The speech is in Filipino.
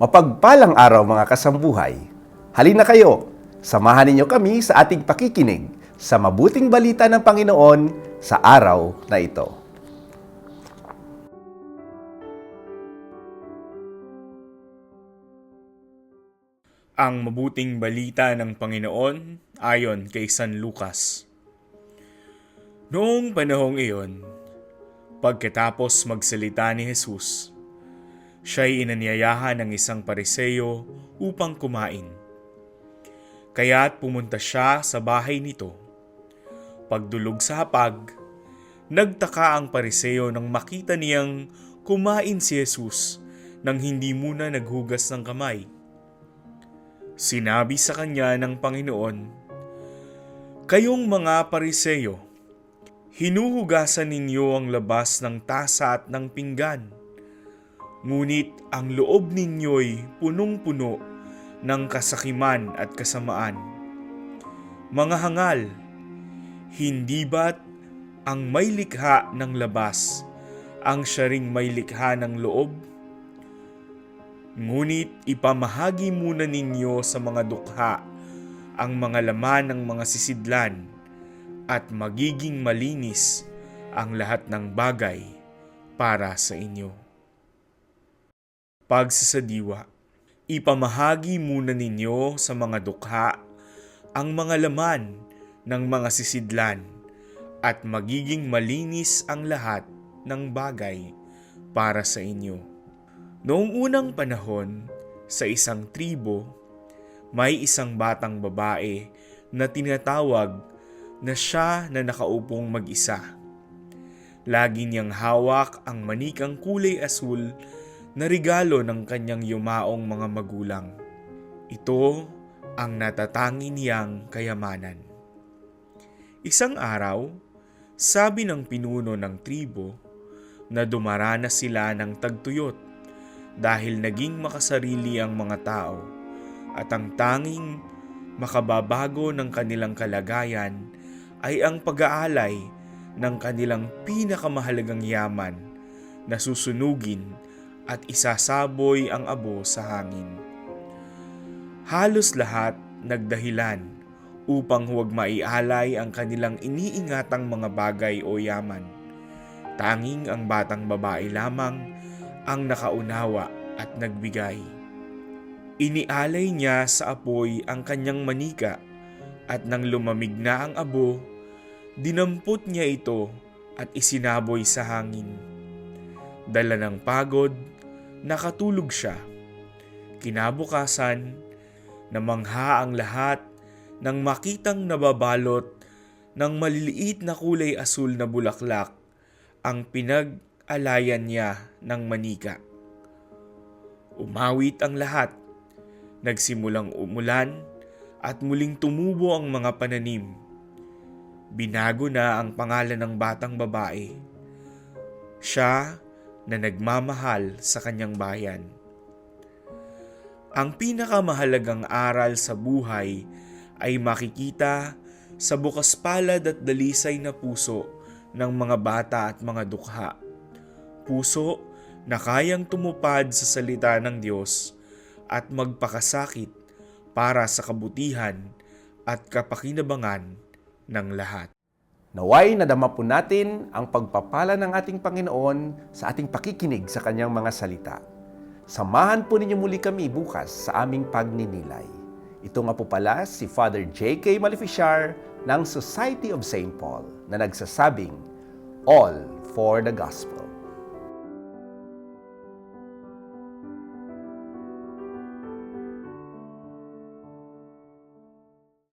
Mapagpalang araw mga kasambuhay. Halina kayo, samahan ninyo kami sa ating pakikinig sa mabuting balita ng Panginoon sa araw na ito. Ang mabuting balita ng Panginoon ayon kay San Lucas. Noong panahong iyon, pagkatapos magsalita ni Jesus, siya'y inanyayahan ng isang pariseyo upang kumain. Kaya't pumunta siya sa bahay nito. Pagdulog sa hapag, nagtaka ang pariseyo nang makita niyang kumain si Jesus nang hindi muna naghugas ng kamay. Sinabi sa kanya ng Panginoon, Kayong mga pariseyo, hinuhugasan ninyo ang labas ng tasa at ng pinggan. Ngunit ang loob ninyo'y punong-puno ng kasakiman at kasamaan. Mga hangal, hindi ba't ang may likha ng labas ang siya ring may likha ng loob? Ngunit ipamahagi muna ninyo sa mga dukha ang mga laman ng mga sisidlan at magiging malinis ang lahat ng bagay para sa inyo. Pagsasadiwa, ipamahagi muna ninyo sa mga dukha ang mga laman ng mga sisidlan at magiging malinis ang lahat ng bagay para sa inyo. Noong unang panahon, sa isang tribo, may isang batang babae na tinatawag na siya na nakaupong mag-isa. Lagi niyang hawak ang manikang kulay asul na regalo ng kanyang yumaong mga magulang. Ito ang natatangi niyang kayamanan. Isang araw, sabi ng pinuno ng tribo na dumaranas sila ng tagtuyot dahil naging makasarili ang mga tao at ang tanging makababago ng kanilang kalagayan ay ang pag-aalay ng kanilang pinakamahalagang yaman na susunugin at isasaboy ang abo sa hangin. Halos lahat nagdahilan upang huwag maialay ang kanilang iniingatang mga bagay o yaman. Tanging ang batang babae lamang ang nakaunawa at nagbigay. Inialay niya sa apoy ang kanyang manika at nang lumamig na ang abo, dinampot niya ito at isinaboy sa hangin. Dala ng pagod, nakatulog siya. Kinabukasan, namangha ang lahat nang makitang nababalot ng maliliit na kulay asul na bulaklak ang pinag-alayan niya ng manika. Umawit ang lahat, nagsimulang umulan at muling tumubo ang mga pananim. Binago na ang pangalan ng batang babae. Siya na nagmamahal sa kanyang bayan. Ang pinakamahalagang aral sa buhay ay makikita sa bukas palad at dalisay na puso ng mga bata at mga dukha. Puso na kayang tumupad sa salita ng Diyos at magpakasakit para sa kabutihan at kapakinabangan ng lahat. Naway nadama po natin ang pagpapala ng ating Panginoon sa ating pakikinig sa kanyang mga salita. Samahan po ninyo muli kami bukas sa aming pagninilay. Ito nga po pala si Father J.K. Maleficiar ng Society of St. Paul na nagsasabing, All for the Gospel.